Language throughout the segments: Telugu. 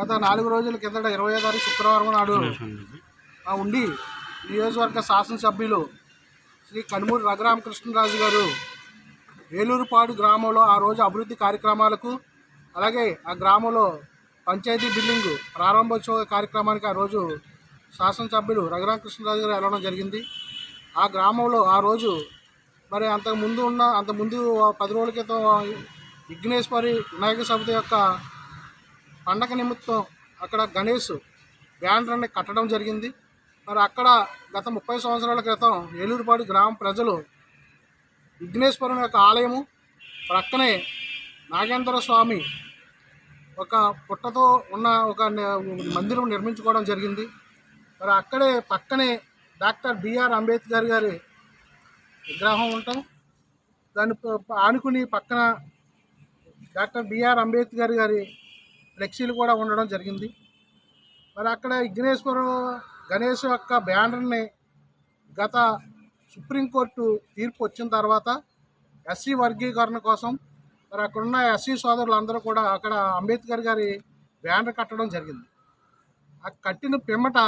గత నాలుగు రోజుల కిందట ఇరవై తారీఖు శుక్రవారం నాడు ఆ ఉండి నియోజకవర్గ శాసనసభ్యులు శ్రీ కనుమూరి రఘురామకృష్ణరాజు గారు వేలూరుపాడు గ్రామంలో ఆ రోజు అభివృద్ధి కార్యక్రమాలకు అలాగే ఆ గ్రామంలో పంచాయతీ బిల్డింగ్ ప్రారంభోత్సవ కార్యక్రమానికి ఆ రోజు శాసనసభ్యులు రఘురామకృష్ణరాజు గారు వెళ్ళడం జరిగింది. ఆ గ్రామంలో ఆ రోజు మరి అంతకు ముందు ఉన్న అంత ముందు పది రోజుల క్రితం విఘ్నేశ్వరి వినాయక సభ యొక్క పండగ నిమిత్తం అక్కడ గణేష్ బ్యానర్ని కట్టడం జరిగింది. మరి అక్కడ గత ముప్పై సంవత్సరాల క్రితం ఏలూరుపాడు గ్రామ ప్రజలు విఘ్నేశ్వరం యొక్క ఆలయము ప్రక్కనే నాగేంద్ర స్వామి ఒక పుట్టతో ఉన్న ఒక మందిరం నిర్మించుకోవడం జరిగింది. మరి అక్కడే పక్కనే డాక్టర్ బిఆర్ అంబేద్కర్ గారి విగ్రహం ఉండటం దాన్ని ఆనుకుని పక్కన డాక్టర్ బిఆర్ అంబేద్కర్ గారి ఫ్లెక్సీలు కూడా ఉండడం జరిగింది. మరి అక్కడ విఘ్నేశ్వర గణేష్ యొక్క బ్యానర్ని గత సుప్రీంకోర్టు తీర్పు వచ్చిన తర్వాత ఎస్సీ వర్గీకరణ కోసం మరి అక్కడ ఉన్న ఎస్సీ సోదరులు అందరూ కూడా అక్కడ అంబేద్కర్ గారి బ్యానర్ కట్టడం జరిగింది. ఆ కట్టిన పిమ్మట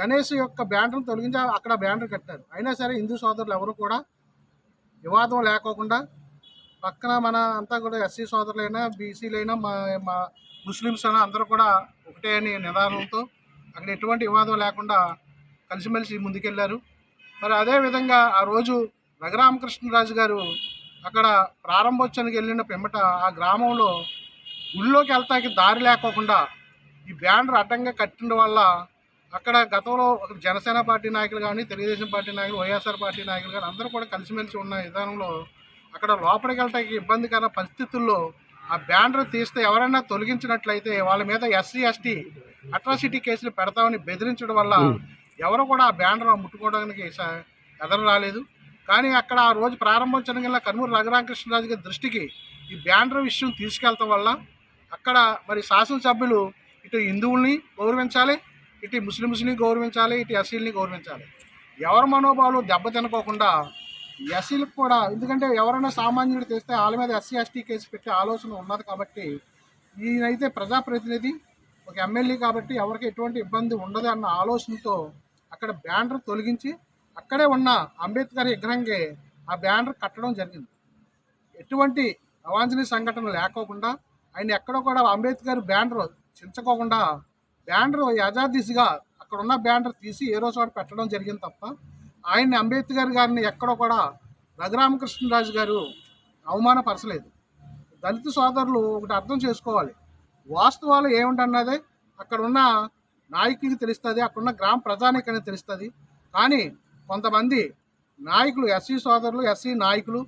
గణేష్ యొక్క బ్యానర్ను తొలగించి అక్కడ బ్యానర్ కట్టారు. అయినా సరే హిందూ సోదరులు ఎవరు కూడా వివాదం లేకోకుండా పక్కన మన అంతా కూడా ఎస్సీ సోదరులైనా బీసీలైనా మా మా ముస్లిమ్స్ అయినా అందరూ కూడా ఒకటే అని నిదానంతో అక్కడ ఎటువంటి వివాదం లేకుండా కలిసిమెలిసి ముందుకెళ్ళారు మరి అదేవిధంగా ఆ రోజు రఘురామకృష్ణరాజు గారు అక్కడ ప్రారంభోత్సవానికి వెళ్ళిన పిమ్మట ఆ గ్రామంలో గుళ్ళోకి వెళ్తాకి దారి లేకోకుండా ఈ బ్యానర్ అడ్డంగా కట్టిన వల్ల అక్కడ గతంలో జనసేన పార్టీ నాయకులు కానీ తెలుగుదేశం పార్టీ నాయకులు వైఎస్ఆర్ పార్టీ నాయకులు కానీ అందరూ కూడా కలిసిమెలిసి ఉన్న విధానంలో అక్కడ లోపలికి వెళ్ళటానికి ఇబ్బందికర పరిస్థితుల్లో ఆ బ్యానర్ తీస్తే ఎవరైనా తొలగించినట్లయితే వాళ్ళ మీద ఎస్సీ ఎస్టీ అట్రాసిటీ కేసులు పెడతామని బెదిరించడం వల్ల ఎవరు కూడా ఆ బ్యానర్ ముట్టుకోవడానికి ఎదరు రాలేదు. కానీ అక్కడ ఆ రోజు ప్రారంభించడం వల్ల కర్మూరు రఘురామకృష్ణరాజు గారి దృష్టికి ఈ బ్యానర్ విషయం తీసుకెళ్తాం వల్ల అక్కడ మరి శాసనసభ్యులు ఇటు హిందువుల్ని గౌరవించాలి ఇటు ముస్లిమ్స్ని గౌరవించాలి ఇటు ఎస్సీలని గౌరవించాలి. ఎవరి మనోభావాలు దెబ్బతినకోకుండా ఎస్సీలకు కూడా ఎందుకంటే ఎవరైనా సామాన్యుడు తెస్తే వాళ్ళ మీద ఎస్సీ ఎస్టీ కేసు పెట్టే ఆలోచన ఉన్నది కాబట్టి ఈయనైతే ప్రజాప్రతినిధి ఒక ఎమ్మెల్యే కాబట్టి ఎవరికి ఎటువంటి ఇబ్బంది ఉండదు అన్న ఆలోచనతో అక్కడ బ్యానర్ తొలగించి అక్కడే ఉన్న అంబేద్కర్ విగ్రహంకి ఆ బ్యానర్ కట్టడం జరిగింది. ఎటువంటి అవాంఛనీయ సంఘటన లేకోకుండా ఆయన ఎక్కడో కూడా అంబేద్కర్ బ్యానర్ చించకోకుండా బ్యానర్ యజాదిశగా అక్కడ ఉన్న బ్యానర్ తీసి ఏ రోజు పెట్టడం జరిగింది తప్ప ఆయన్ని అంబేద్కర్ గారిని ఎక్కడో కూడా రఘురామకృష్ణరాజు గారు అవమానపరచలేదు. దళిత సోదరులు ఒకటి అర్థం చేసుకోవాలి. వాస్తవాలు ఏమిటన్నదే అక్కడ ఉన్న నాయకుడికి తెలుస్తుంది అక్కడ ఉన్న గ్రామ ప్రజానికని తెలుస్తుంది. కానీ కొంతమంది నాయకులు ఎస్సీ సోదరులు ఎస్సీ నాయకులు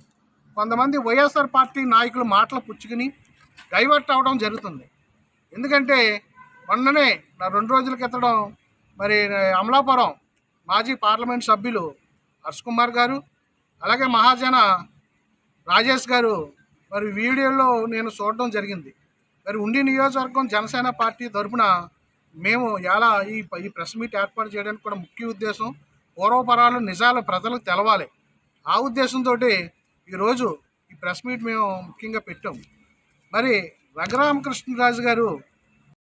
కొంతమంది వైఎస్ఆర్ పార్టీ నాయకులు మాటలు పుచ్చుకుని డైవర్ట్ అవ్వడం జరుగుతుంది. ఎందుకంటే మొన్ననే నా రెండు రోజుల క్రితం మరి అమలాపురం మాజీ పార్లమెంట్ సభ్యులు హర్ష్ కుమార్ గారు అలాగే మహాజన రాజేష్ గారు. మరి వీడియోలో నేను చూడడం జరిగింది. మరి ఉండి నియోజకవర్గం జనసేన పార్టీ తరఫున మేము ఎలా ఈ ఈ ప్రెస్ మీట్ ఏర్పాటు చేయడానికి కూడా ముఖ్య ఉద్దేశం పూర్వపరాలు నిజాలు ప్రజలకు తెలవాలి. ఆ ఉద్దేశంతో ఈరోజు ఈ ప్రెస్ మీట్ మేము ముఖ్యంగా పెట్టాం. మరి రఘురామకృష్ణరాజు గారు